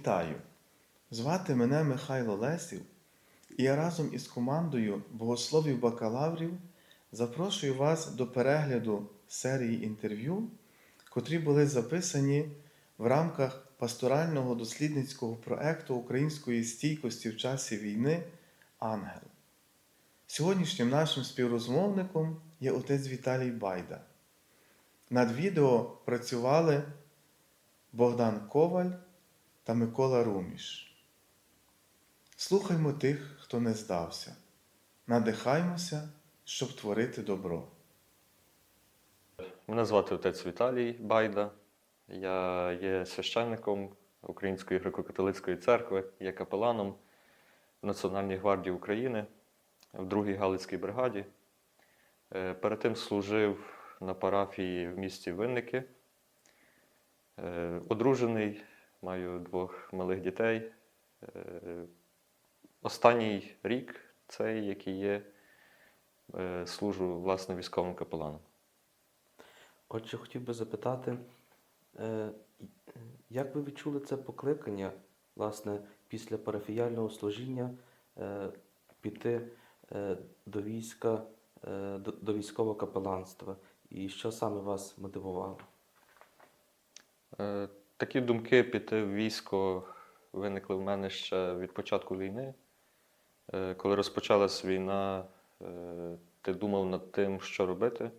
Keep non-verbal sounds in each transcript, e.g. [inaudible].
Вітаю! Звати мене Михайло Лесів, і я разом із командою богословів бакалаврів запрошую вас до перегляду серії інтерв'ю, котрі були записані в рамках пасторального дослідницького проекту української стійкості в часі війни Ангел. Сьогоднішнім нашим співрозмовником є отець Віталій Байда. Над відео працювали Богдан Коваль та Микола Руміш. Слухаймо тих, хто не здався, надихаймося, щоб творити добро. Мене звати отець Віталій Байда. Я є священником Української греко-католицької церкви, є капеланом в Національній гвардії України в 2-й Галицькій бригаді. Е, Перед тим служив на парафії в місті Винники. Е, Одружений, маю двох малих дітей. Е, Останній рік, цей, який є, е, служу власне військовим капеланом. Отже, хотів би запитати, е, як ви відчули це покликання, власне, після парафіяльного служіння піти до війська, до військового капеланства? І що саме вас мотивувало? Такі думки піти в військо виникли в мене ще від початку війни. Е, Коли розпочалась війна, е, ти думав над тим, що робити,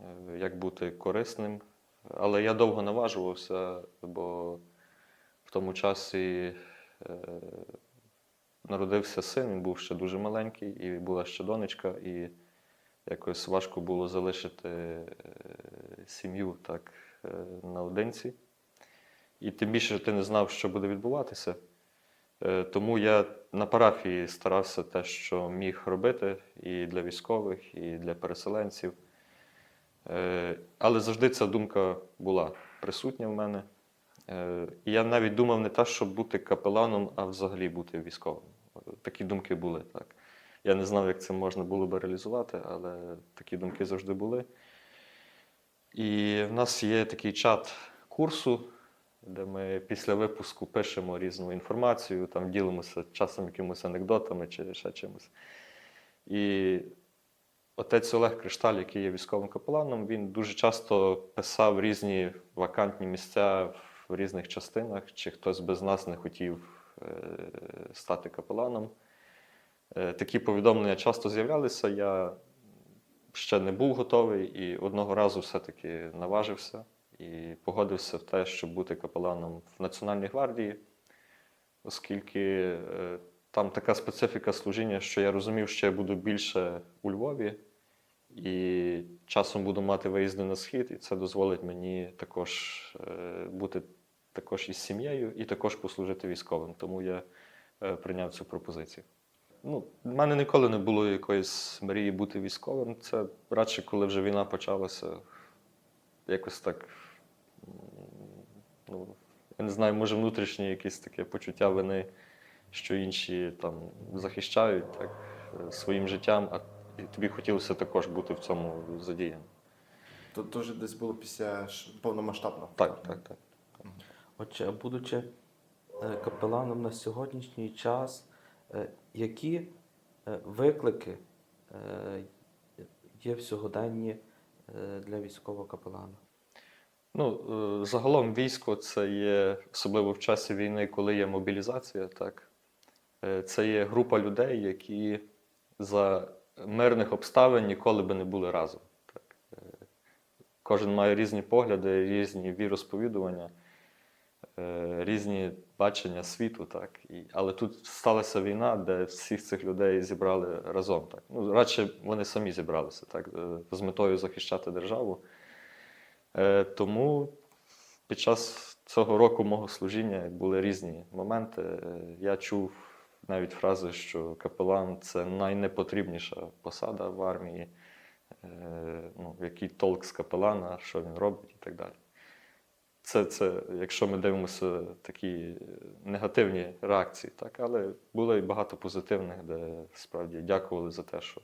е, як бути корисним. Але я довго наважувався, бо в тому часі народився син, він був ще дуже маленький, і була ще донечка, і якось важко було залишити сім'ю так наодинці. І тим більше ти не знав, що буде відбуватися. Е, Тому я на парафії старався те, що міг робити і для військових, і для переселенців. Е, Але завжди ця думка була присутня в мене. Е, І я навіть думав не те, щоб бути капеланом, а взагалі бути військовим. Такі думки були. Так. Я не знав, як це можна було би реалізувати, але такі думки завжди були. І в нас є такий чат курсу, де ми після випуску пишемо різну інформацію, там ділимося часом якимось анекдотами чи ще чимось. І отець Олег Кришталь, який є військовим капеланом, він дуже часто писав різні вакантні місця в різних частинах, чи хтось без нас не хотів е, стати капеланом. Е, Такі повідомлення часто з'являлися. Я ще не був готовий і одного разу все-таки наважився і погодився в те, щоб бути капеланом в Національній гвардії, оскільки е, там така специфіка служіння, що я розумів, що я буду більше у Львові і часом буду мати виїзди на схід, і це дозволить мені також е, бути також із сім'єю і також послужити військовим. Тому я е, прийняв цю пропозицію. Ну, в мене ніколи не було якоїсь мрії бути військовим. Це радше, коли вже війна почалася, якось так. Ну, я не знаю, може внутрішнє якесь таке почуття вини, що інші там захищають так, своїм життям, а тобі хотілося також бути в цьому задіяним. То теж десь було після повномасштабного. Так, так, так. Отже, а будучи е, капеланом на сьогоднішній час, е, які е, виклики є в сьогоденні для військового капелана? Ну, е, загалом військо це є, особливо в часі війни, коли є мобілізація, так. Е, Це є група людей, які за мирних обставин ніколи би не були разом. Так. Е, Кожен має різні погляди, різні віросповідування, різні бачення світу. Так. Але тут сталася війна, де всіх цих людей зібрали разом. Так. Ну, радше вони самі зібралися так, з метою захищати державу. Е, Тому під час цього року мого служіння були різні моменти. Е, Я чув навіть фрази, що капелан це найнепотрібніша посада в армії, е, ну, який толк з капелана, що він робить і так далі. Це, це якщо ми дивимося такі негативні реакції, так, але було і багато позитивних, де справді дякували за те, що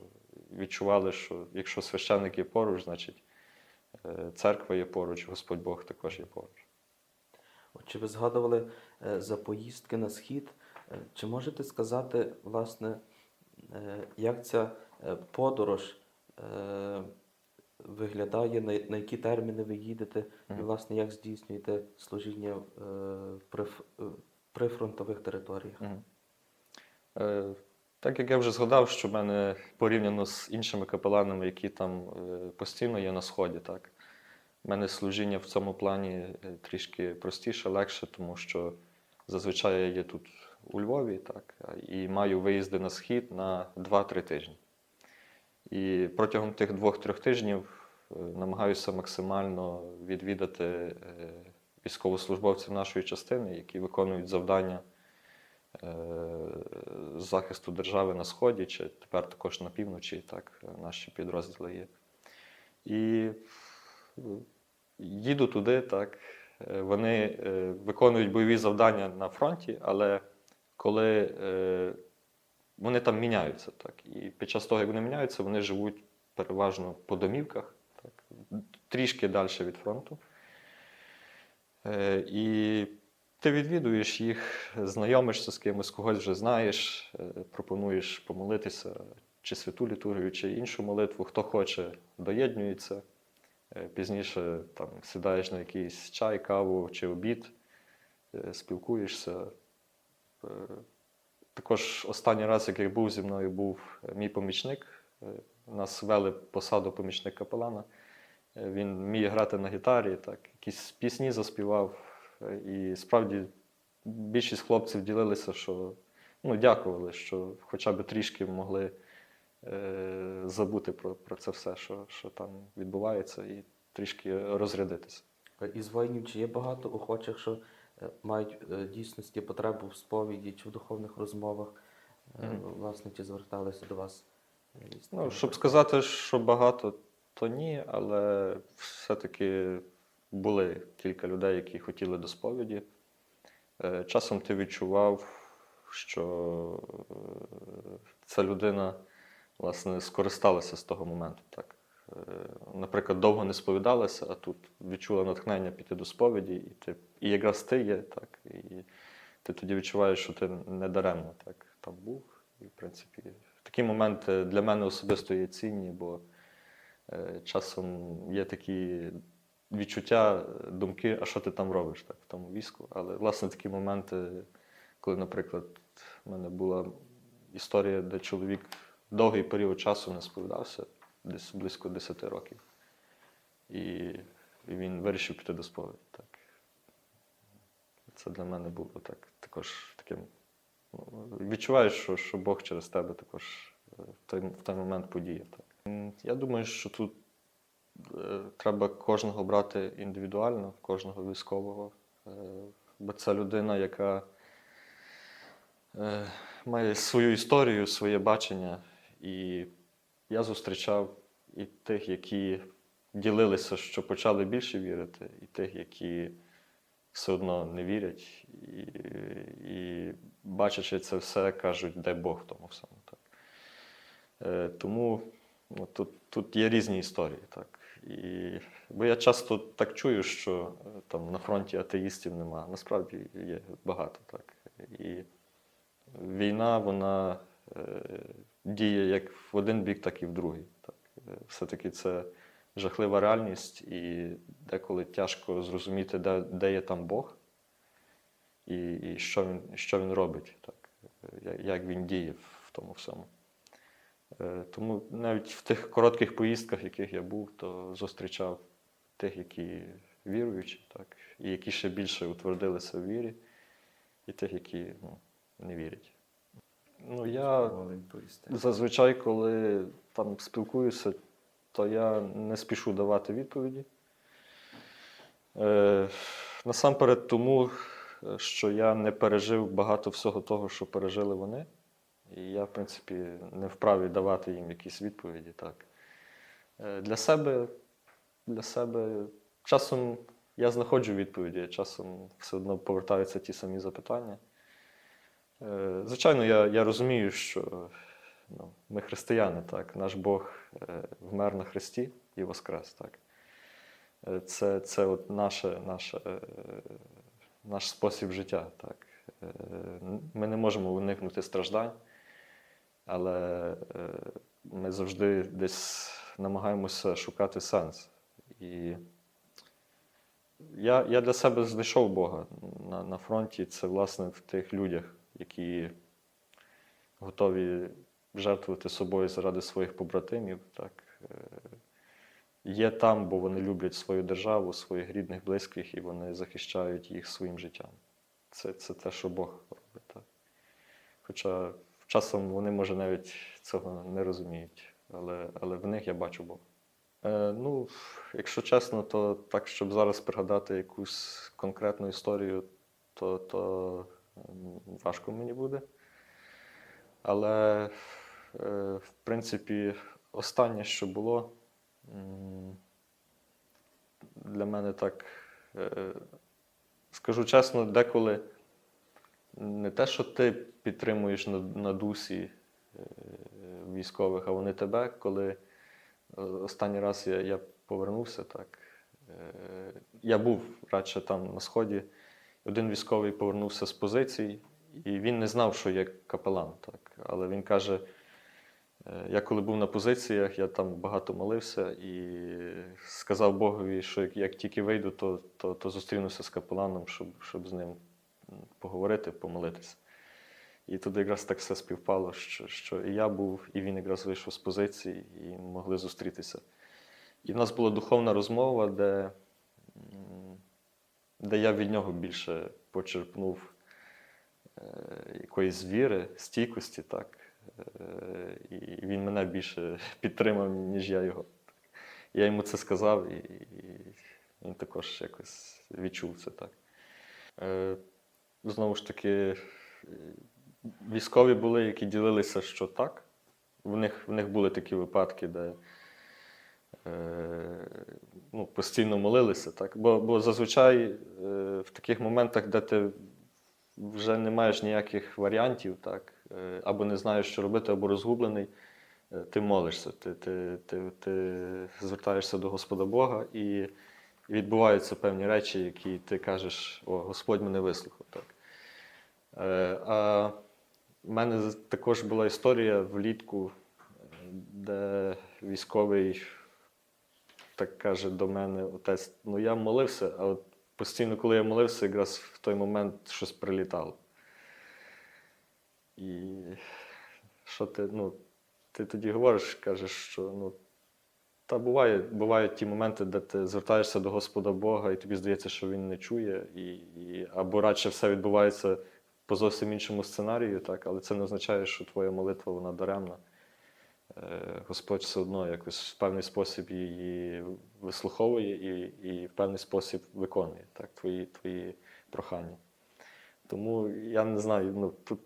відчували, що якщо священник є поруч, значить церква є поруч, Господь Бог також є поруч. От Чи ви згадували е, за поїздки на схід? Е, Чи можете сказати, власне, е, як ця е, подорож е, виглядає, на, які терміни ви їдете, і, власне, як здійснюєте служіння е, при, е, фронтових територіях? Е, Так як я вже згадав, що в мене порівняно з іншими капеланами, які там е, постійно є на сході, так, в мене служіння в цьому плані е, трішки простіше, легше, тому що зазвичай я є тут у Львові, так, і маю виїзди на схід на 2-3 тижні. І протягом тих двох-трьох тижнів е, намагаюся максимально відвідати е, військовослужбовців нашої частини, які виконують завдання захисту держави на сході, чи тепер також на півночі, так наші підрозділи є. І їду туди, так. е, Вони е, виконують бойові завдання на фронті, але коли е, вони там міняються, так. І під час того, як вони міняються, вони живуть переважно по домівках, так, трішки далі від фронту. І ти відвідуєш їх, знайомишся з кимось, когось вже знаєш, пропонуєш помолитися чи святу літургію, чи іншу молитву. Хто хоче, доєднюється. Е, Пізніше там, сідаєш на якийсь чай, каву чи обід, е, спілкуєшся. Е, Також останній раз, як я був зі мною, був мій помічник. Нас вели посаду помічник капелана. Він вміє грати на гітарі, так, якісь пісні заспівав. І справді більшість хлопців ділилися, що ну, дякували, що хоча б трішки могли забути про, про це все, що, що там відбувається, і трішки розрядитися. Е, Із воїнів чи є багато охочих, що е, мають е, дійсності потребу в сповіді чи в духовних розмовах, Е, Мгм. власне, чи зверталися до вас? е, Ну, щоб сказати, що багато, то ні, але все-таки були кілька людей, які хотіли до сповіді. Е, Часом ти відчував, що е, ця людина власне скористалася з того моменту. Так. Е, Наприклад, довго не сповідалася, а тут відчула натхнення піти до сповіді, і, ти, і якраз ти є, так, і ти тоді відчуваєш, що ти не даремно так, там був. І, в принципі, такі моменти для мене особисто є цінні, бо е, часом є такі відчуття, думки, а що ти там робиш так, в тому війську. Але власне такі моменти, коли, наприклад, в мене була історія, де чоловік довгий період часу не сповідався, десь близько 10 років. І, він вирішив піти до сповіді. Так. Це для мене було так, також таким. ну, Відчуваєш, що, що Бог через тебе також е, в той, в той момент подіяв. Так. Я думаю, що тут е, треба кожного брати індивідуально, кожного військового. Е, бо це людина, яка е, має свою історію, своє бачення. І я зустрічав і тих, які ділилися, що почали більше вірити, і тих, які все одно не вірять, і, і бачачи це все, кажуть, де Бог тому всьому. Так. Е, тому ну, тут, тут є різні історії. Так. І, бо я часто так чую, що е, там на фронті атеїстів нема. Насправді є багато. Так. І війна, вона е, діє як в один бік, так і в другий. Так. Е, Все-таки це жахлива реальність, і деколи тяжко зрозуміти, де, де є там Бог і, і що, він, що він робить, так. Е, як він діє в тому всьому. Е, Тому навіть в тих коротких поїздках, в яких я був, то зустрічав тих, які віруючі, так, і які ще більше утвердилися в вірі, і тих, які ну, не вірять. Ну, я зазвичай, коли там спілкуюся, то я не спішу давати відповіді. Е, насамперед тому, що я не пережив багато всього того, що пережили вони. І я, в принципі, не вправі давати їм якісь відповіді. Так. Е, для себе, для себе часом я знаходжу відповіді, а часом все одно повертаються ті самі запитання. Е, Звичайно, я, я розумію, що ну, ми християни, так, наш Бог е, вмер на Христі і воскрес. Так. Е, Це, це от наше, наше, наш спосіб життя. Так. Ми не можемо уникнути страждань, але ми завжди десь намагаємося шукати сенс. І я, я для себе знайшов Бога на, на фронті. Це власне в тих людях, які готові жертвувати собою заради своїх побратимів. Так. Е, Є там, бо вони люблять свою державу, своїх рідних, близьких, і вони захищають їх своїм життям. Це, це те, що Бог робить. Так. Хоча часом вони, може, навіть цього не розуміють, але, але в них я бачу Бога. Е, ну, якщо чесно, то так, щоб зараз пригадати якусь конкретну історію, то, то важко мені буде. Але, е, в принципі, останнє, що було, для мене так, е, скажу чесно, деколи не те, що ти підтримуєш на, дусі е, військових, а вони тебе, коли останній раз я, я повернувся, так. Я був радше там на сході. Один військовий повернувся з позицій, і він не знав, що є капелан. Так. Але він каже: е, я коли був на позиціях, я там багато молився і сказав Богові, що як, тільки вийду, то, то, то зустрінуся з капеланом, щоб, щоб з ним поговорити, помолитися. І туди якраз так все співпало, що, що і я був, і він якраз вийшов з позиції, і могли зустрітися. І в нас була духовна розмова, де, де я від нього більше почерпнув е, якоїсь віри, стійкості, так. Е, і він мене більше [laughs] підтримав, ніж я його. Я йому це сказав, і, і він також якось відчув це так. Е, знову ж таки, військові були, які ділилися, що так. В них, в них були такі випадки, де ну, постійно молилися. Так? Бо, бо зазвичай е, в таких моментах, де ти вже не маєш ніяких варіантів, так? е, або не знаєш, що робити, або розгублений, е, ти молишся, ти, ти, ти, ти звертаєшся до Господа Бога і, відбуваються певні речі, які ти кажеш, о, Господь мене вислухав. Так? Е, а в мене також була історія влітку, е, де військовий так каже до мене, отець, ну я молився, а от постійно, коли я молився, якраз в той момент щось прилітало. І що ти, ну, ти тоді говориш, кажеш, що ну, та буває, бувають ті моменти, де ти звертаєшся до Господа Бога, і тобі здається, що Він не чує, і, і, або радше все відбувається по зовсім іншому сценарію, так, але це не означає, що твоя молитва вона даремна. Е, Господь все одно якось в певний спосіб її вислуховує і, і в певний спосіб виконує так, твої, твої прохання. Тому я не знаю, ну, тут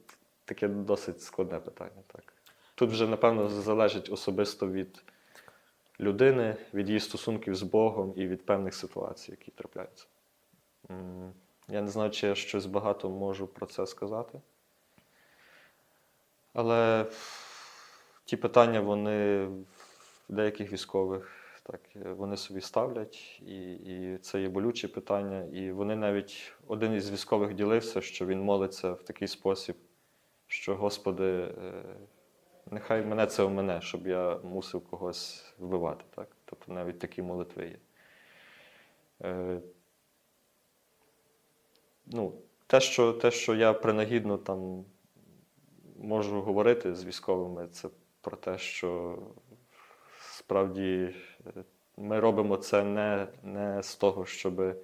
таке досить складне питання. Так. Тут вже, напевно, залежить особисто від людини, від її стосунків з Богом і від певних ситуацій, які трапляються. Я не знаю, чи я щось багато можу про це сказати. Але ті питання, вони в деяких військових так, вони собі ставлять, і, і це є болючі питання. І вони навіть один із військових ділився, що він молиться в такий спосіб, що Господи, е, нехай мене це в мене, щоб я мусив когось вбивати. Так? Тобто навіть такі молитви є. Е, ну, те, що, те, що я принагідно там можу говорити з військовими, це про те, що справді е, ми робимо це не, не з того, щоб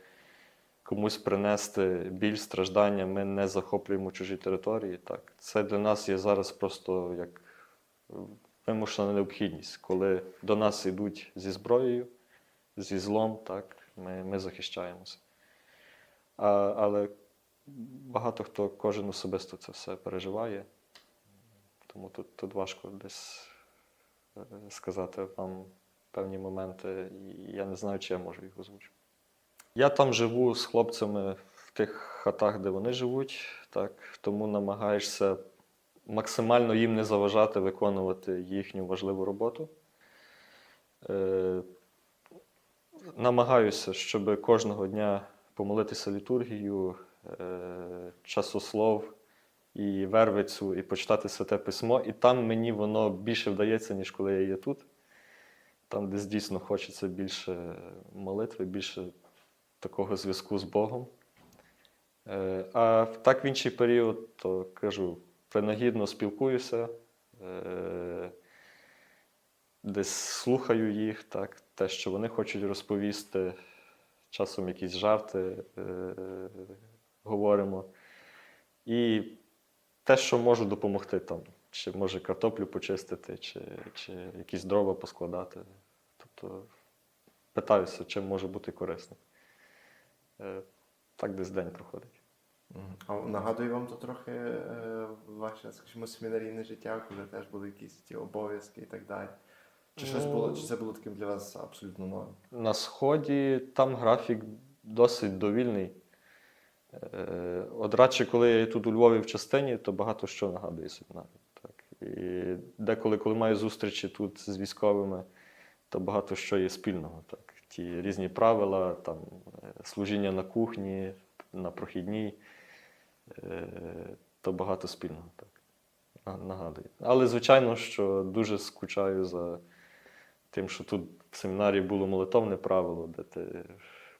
комусь принести біль, страждання. Ми не захоплюємо чужі території. Так. Це для нас є зараз просто як вимушена необхідність, коли до нас йдуть зі зброєю, зі злом, так, ми, ми захищаємося. А, але багато хто, кожен особисто це все переживає. Тому тут, тут важко десь е, сказати вам певні моменти, і я не знаю, чи я можу їх озвучити. Я там живу з хлопцями в тих хатах, де вони живуть, так, тому намагаєшся максимально їм не заважати виконувати їхню важливу роботу. Е, намагаюся, щоб кожного дня помолитися літургію, е, часослов і Вервицю, і почитати Святе Письмо. І там мені воно більше вдається, ніж коли я є тут. Там, десь дійсно хочеться більше молитви, більше такого зв'язку з Богом. Е, А так в інший період, то кажу, принагідно спілкуюся, е, десь слухаю їх, так, те, що вони хочуть розповісти, часом якісь жарти е, говоримо. І те, що можу допомогти там, чи може картоплю почистити, чи, чи якісь дрова поскладати. Тобто питаюся, чим може бути корисним. Е, Так десь день проходить. А нагадує вам то трохи е, ваше, скажімо, семінарійне життя, коли теж були якісь ті обов'язки і так далі. Чи щось було, чи це було таким для вас абсолютно новим? На сході там графік досить довільний. Е, От радше, коли я тут у Львові в частині, то багато що нагадує семінарію. Так. І деколи, коли маю зустрічі тут з військовими, то багато що є спільного. Так. Ті різні правила, там, е, служіння на кухні, на прохідній, е, то багато спільного. Так. Нагадує. Але, звичайно, що дуже скучаю за тим, що тут в семінарії було молитовне правило, де ти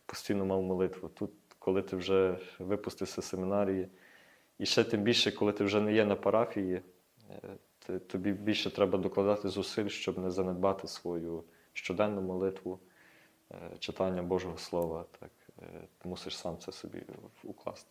постійно мав молитву. Тут, коли ти вже випустився з семінарії, і ще тим більше, коли ти вже не є на парафії, е, ти- тобі більше треба докладати зусиль, щоб не занедбати свою щоденну молитву, е, читання Божого Слова. Так, е, ти мусиш сам це собі укласти.